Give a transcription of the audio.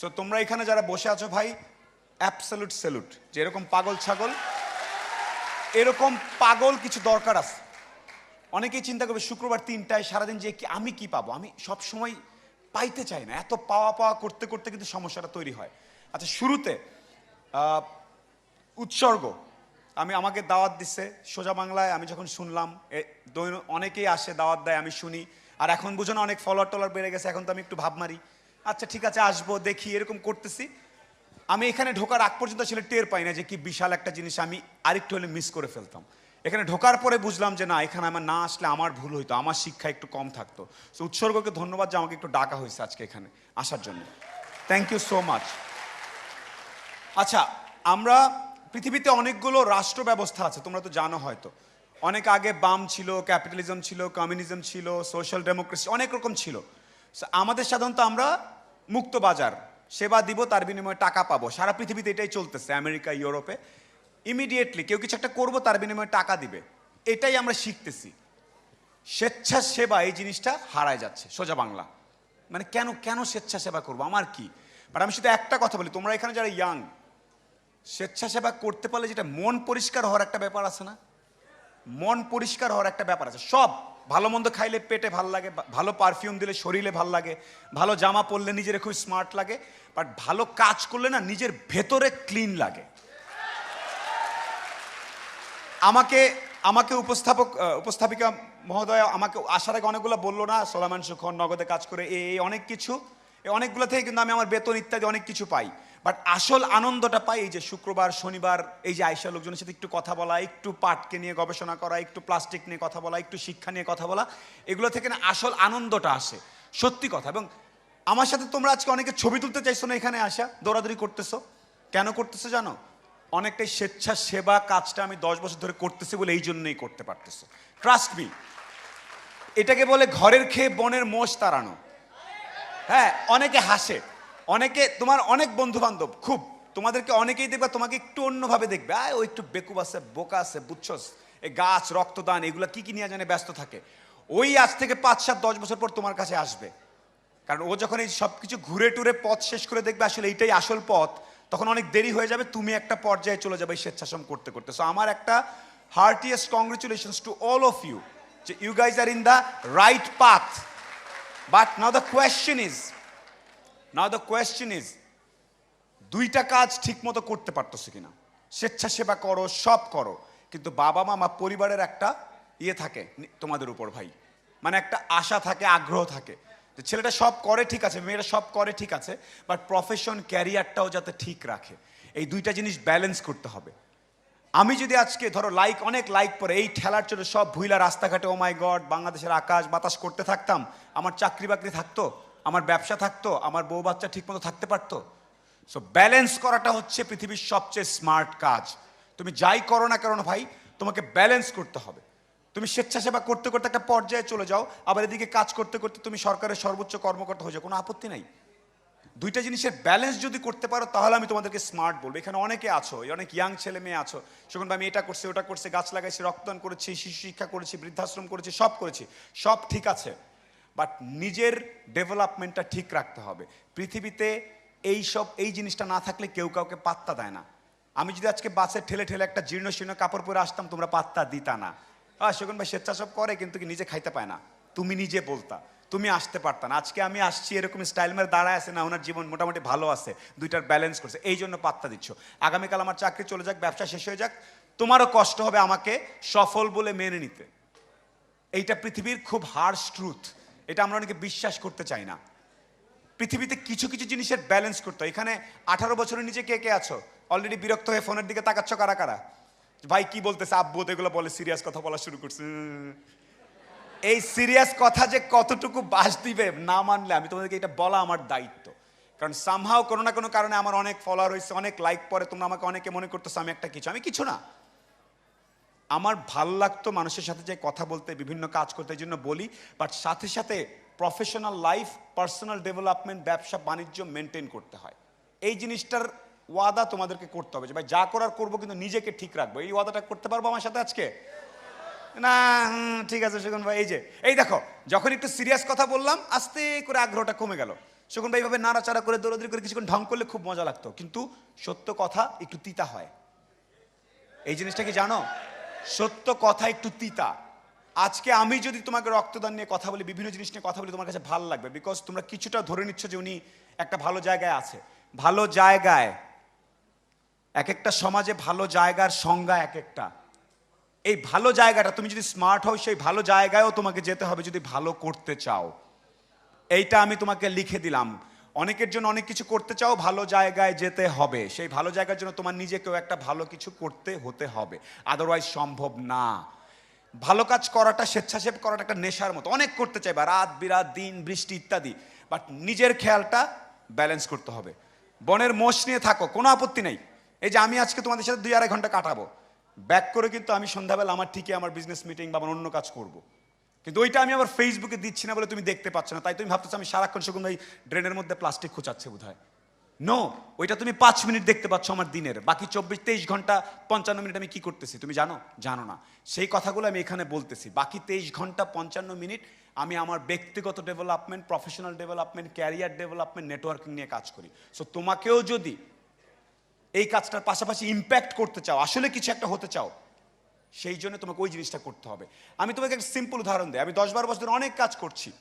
So তোমরা এখানে যারা বসে আছো ভাই অ্যাবসলিউট স্যালুট যে এরকম পাগল ছাগল, এরকম পাগল কিছু দরকার আছে। অনেকেই চিন্তা করবে, শুক্রবার তিনটায় সারাদিন যে কি আমি কি পাবো? আমি সব সময় পাইতে চাই না। এত পাওয়া পাওয়া করতে করতে কিন্তু সমস্যাটা তৈরি হয়। আচ্ছা শুরুতে উৎসর্গ। আমি আমাকে দাওয়াত দিচ্ছে সোজা বাংলায়, আমি যখন শুনলাম অনেকেই আসে দাওয়াত দেয়, আমি শুনি। আর এখন বুঝো না, অনেক ফলোয়ার টলার বেড়ে গেছে, এখন তো আমি একটু ভাব মারি। আচ্ছা ঠিক আছে, আসব, দেখি, এরকম করতেছি। আমি এখানে ঢোকার আগ পর্যন্ত আসলে টের পাই না যে কি বিশাল একটা জিনিস আমি আরেকটু হলে মিস করে ফেলতাম। এখানে ঢোকার পরে বুঝলাম যে না, এখানে আমার না আসলে আমার ভুল হইতো, আমার শিক্ষা একটু কম থাকতো। সো উৎসর্গকে ধন্যবাদ যে আমাকে একটু ডাকা হয়েছে আজকে এখানে, আসার জন্য। থ্যাংক ইউ সো মাচ আচ্ছা আমরা পৃথিবীতে অনেকগুলো রাষ্ট্র ব্যবস্থা আছে, তোমরা তো জানো হয়তো। অনেক আগে বাম ছিল ক্যাপিটালিজম ছিল কমিউনিজম ছিল সোশ্যাল ডেমোক্রেসি অনেক রকম ছিল। আমাদের সাধারণত আমরা মুক্ত বাজার, সেবা দিব, তার বিনিময়ে টাকা পাবো। সারা পৃথিবীতে এটাই চলতেছে, আমেরিকা, ইউরোপে। ইমিডিয়েটলি কেউ কিছু একটা করব, তার বিনিময়ে টাকা দিবে। এটাই আমরা শিখতেছি। স্বেচ্ছাসেবা, এই জিনিসটা হারায় যাচ্ছে, সোজা বাংলা। মানে কেন কেন স্বেচ্ছাসেবা করব? আমার কি? বাট আমি শুধু একটা কথা বলি, তোমরা এখানে যারা ইয়াং স্বেচ্ছাসেবা করতে পারলে যেটা মন পরিষ্কার হওয়ার একটা ব্যাপার আছে না? মন পরিষ্কার হওয়ার একটা ব্যাপার আছে। সব ভালো মন্দ খাইলে পেটে ভালো লাগে ভালো পারফিউম দিলে শরীরে ভালো লাগে, ভালো জামা পরলে নিজের খুব স্মার্ট লাগে বাট ভালো কাজ করলে না নিজের ভেতরে ক্লিন লাগে। আমাকে আমাকে উপস্থাপক উপস্থাপিকা মহোদয় আমাকে আসার আগে অনেকগুলো বলল না, সোলামান সুখন নগদে কাজ করে এই অনেক কিছু এই অনেকগুলো থেকে কিন্তু আমি আমার বেতন ইত্যাদি অনেক কিছু পাই। বাট আসল আনন্দটা পাই এই যে শুক্রবার, শনিবার, এই যে আইসা লোকজনের সাথে একটু কথা বলা, একটু পাটকে নিয়ে গবেষণা করা, একটু প্লাস্টিক নিয়ে কথা বলা, একটু শিক্ষা নিয়ে কথা বলা, এগুলো থেকে না আসল আনন্দটা আসে। সত্যি কথা। এবং আমার সাথে তোমরা আজকে অনেকে ছবি তুলতে চাইছো না এখানে আসা, দৌড়াদৌড়ি করতেছো? কেন করতেছো জানো? অনেকটাই স্বেচ্ছাসেবা কাজটা আমি দশ বছর ধরে করতেছি বলে এই জন্যই করতে পারতেছে। ট্রাস্ট মি এটাকে বলে ঘরের খেয়ে বনের মোষ তাড়ানো। হ্যাঁ অনেকে হাসে। অনেকে, তোমার অনেক বন্ধু বান্ধব খুব। তোমাদেরকে অনেকেই দেখবে, তোমাকে একটু অন্যভাবে দেখবে। আয়, ও একটু বেকুব আছে, বোকা আছে, বুঝছস? এই গাছ, রক্তদান, এগুলো কি কি নিয়ে জানে ব্যস্ত থাকে। ওই আজ থেকে পাঁচ, সাত, দশ বছর পর তোমার কাছে আসবে। কারণ ও যখন এই সব কিছু ঘুরে টুরে পথ শেষ করে দেখবে, আসলে এইটাই আসল পথ, তখন অনেক দেরি হয়ে যাবে, তুমি একটা পর্যায়ে চলে যাবে স্বেচ্ছাশ্রম করতে করতে। সো আমার একটা heartiest congratulations to all of you যে you guys are in the right path but now the question is now the question is দুইটা কাজ ঠিক মতো করতে পারতেছে কিনা? স্বেচ্ছাসেবা করো, সব করো। কিন্তু বাবা, মামা, পরিবারের একটা ইয়ে থাকে তোমাদের উপর ভাই। মানে একটা আশা থাকে, আগ্রহ থাকে। যে ছেলেটা সব করে, ঠিক আছে। মেয়েরা সব করে, ঠিক আছে। বাট প্রফেশন ক্যারিয়ারটাও যাতে ঠিক রাখে। এই দুইটা জিনিস ব্যালেন্স করতে হবে। আমি যদি আজকে, ধরো লাইক অনেক লাইক পরে এই ঠেলার চলে সব ভুইলা রাস্তাঘাটে ও মাই গড বাংলাদেশের আকাশ, বাতাস করতে থাকতাম, আমার চাকরি বাকরি থাকতো আমার ব্যবসা থাকতো, আমার বউ বাচ্চা ঠিকমতো থাকতে পারতো। সো ব্যালেন্স করাটা হচ্ছে পৃথিবীর সবচেয়ে স্মার্ট কাজ। তুমি যাই করো না কেন ভাই, তোমাকে ব্যালেন্স করতে হবে। তুমি স্বেচ্ছাসেবা করতে করতে একটা পর্যায়ে চলে যাও, আবার এদিকে কাজ করতে করতে তুমি সরকারের সর্বোচ্চ কর্মকর্তা হয়ে যাও, কোনো আপত্তি নাই। দুইটা জিনিসের ব্যালেন্স যদি করতে পারো, তাহলে আমি তোমাদেরকে স্মার্ট বলব। এখানে অনেকে আছো অনেক ইয়াং ছেলে মেয়ে আছো। সেখানে আমি এটা করছি, ওটা করছি, গাছ লাগাইছি, রক্তদান করেছি, শিশু শিক্ষা করেছি, বৃদ্ধাশ্রম করেছি, সব করেছি। সব ঠিক আছে। বাট নিজের ডেভেলপমেন্টটা ঠিক রাখতে হবে। পৃথিবীতে এই সব, এই জিনিসটা না থাকলে কেউ কাউকে পাত্তা দেয় না। আমি যদি আজকে বাসে ঠেলে ঠেলে একটা জীর্ণ শীর্ণ কাপড় পরে আসতাম, তোমরা পাত্তা দিতা না। আহ সেগুন ভাই স্বেচ্ছাসেব করে, কিন্তু কি নিজে খাইতে পায় না। তুমি নিজে বলতা, তুমি আসতে পারতা না। আজকে আমি আসছি, এরকম স্টাইল মেরে দাঁড়ায় আছে না, ওনার জীবন মোটামুটি ভালো আছে, দুইটার ব্যালেন্স করছে, এই জন্য পাত্তা দিচ্ছ। আগামীকাল আমার চাকরি চলে যাক, ব্যবসা শেষ হয়ে যাক, তোমারও কষ্ট হবে আমাকে সফল বলে মেনে নিতে। এইটা পৃথিবীর খুব হার্শ ট্রুথ এটা আমরা অনেকে বিশ্বাস করতে চাই না। পৃথিবীতে কিছু কিছু জিনিসের ব্যালেন্স করতে এখানে আঠারো বছরের নিচে কে কে আছো? অলরেডি বিরক্ত হয়ে ফোনের দিকে তাকাচ্ছ কারা কারা? ভাই, কি বলতেছে? আব্বু, এগুলো বলে সিরিয়াস কথা বলা শুরু করছে। এই সিরিয়াস কথা যে কতটুকু বাস দিবে না মানলে আমি তোমাদেরকে এটা বলা আমার দায়িত্ব। কারণ সামহাও কোনো না কোনো কারণে আমার অনেক ফলোয়ার হয়েছে, অনেক লাইক পরে তোমরা আমাকে অনেকে মনে করতেছো আমি একটা কিছু। আমি কিছু না। আমার ভালো লাগতো মানুষের সাথে যে কথা বলতে, বিভিন্ন কাজ করতে জন্য বলি বাট সাথে সাথে প্রফেশনাল লাইফ পার্সোনাল ডেভেলপমেন্ট ব্যবসা, বাণিজ্য মেনটেন করতে হয়। এই জিনিসটার ওয়াদা তোমাদেরকে করতে হবে যে, ভাই, যা করার করব, কিন্তু নিজেকে ঠিক রাখব। এই ওয়াদাটা করতে পারব আমার সাথে আজকে? না ঠিক আছে, সেগুন ভাই, এই যে, এই দেখো, যখন একটু সিরিয়াস কথা বললাম, আস্তে করে আগ্রহটা কমে গেল। শকুন ভাই এইভাবে নাড়াচাড়া করে, দৌড়দৌড়ি করে কিছুক্ষণ ঢং করলে খুব মজা লাগতো। কিন্তু সত্য কথা, একটু তিতা হয়। এই জিনিসটা কি জানো? সত্য কথা একটু তিতা। আজকে আমি যদি তোমাকে রক্তদান নিয়ে কথা বলি, বিভিন্ন জিনিস নিয়ে কথা বলি, তোমার কাছে ভালো লাগবে। বিকজ তোমরা কিছুটা ধরে নিচ্ছ যে উনি একটা ভালো জায়গায় আছে। ভালো জায়গায় এক একটা সমাজে ভালো জায়গার সংজ্ঞা এক একটা এই ভালো জায়গাটা, তুমি যদি স্মার্ট হও, সেই ভালো জায়গায়ও তোমাকে যেতে হবে যদি ভালো করতে চাও। এইটা আমি তোমাকে লিখে দিলাম। অনেকের জন্য অনেক কিছু করতে চাও, ভালো জায়গায় যেতে হবে। সেই ভালো জায়গার জন্য তোমার নিজেকেও একটা ভালো কিছু করতে হতে হবে। আদারওয়াইজ সম্ভব না। ভালো কাজ করাটা, স্বেচ্ছাসেব করাটা একটা নেশার মতো। অনেক করতে চাইবা, রাত, বিরাত, দিন, বৃষ্টি ইত্যাদি। বাট নিজের খেয়ালটা ব্যালেন্স করতে হবে। বনের মোষ নিয়ে থাকো, কোনো আপত্তি নেই। এই যে আমি আজকে তোমাদের সাথে দুই আড়াই ঘণ্টা কাটাবো। ব্যাক করে কিন্তু আমি সন্ধ্যাবেলা আমার ঠিকই আমার বিজনেস মিটিং বা আমার অন্য কাজ করব। কিন্তু ওইটা আমি আবার ফেসবুকে দিচ্ছি না বলে তুমি দেখতে পাচ্ছ না। তাই তুমি ভাবতেছো আমি সারাক্ষণ শকুন ভাই ড্রেনের মধ্যে প্লাস্টিক খোঁচাচ্ছে বোধ হয় নো ওইটা তুমি পাঁচ মিনিট দেখতে পাচ্ছ আমার দিনের। বাকি চব্বিশ, তেইশ ঘণ্টা, পঞ্চান্ন মিনিট আমি কি করতেছি? তুমি জানো? জানো না। সেই কথাগুলো আমি এখানে বলতেছি। বাকি তেইশ ঘণ্টা, পঞ্চান্ন মিনিট আমি আমার ব্যক্তিগত development professional development career development networking নিয়ে কাজ করি। সো তোমাকেও যদি এই কাজটার পাশাপাশি ইম্প্যাক্ট করতে চাও, আসলে কিছু একটা হতে চাও সেই জন্য তোমাকে ওই জিনিসটা করতে হবে। আমি তোমাকে একটা সিম্পল উদাহরণ দিই। আমি দশ বারো বছর অনেক কাজ করছি।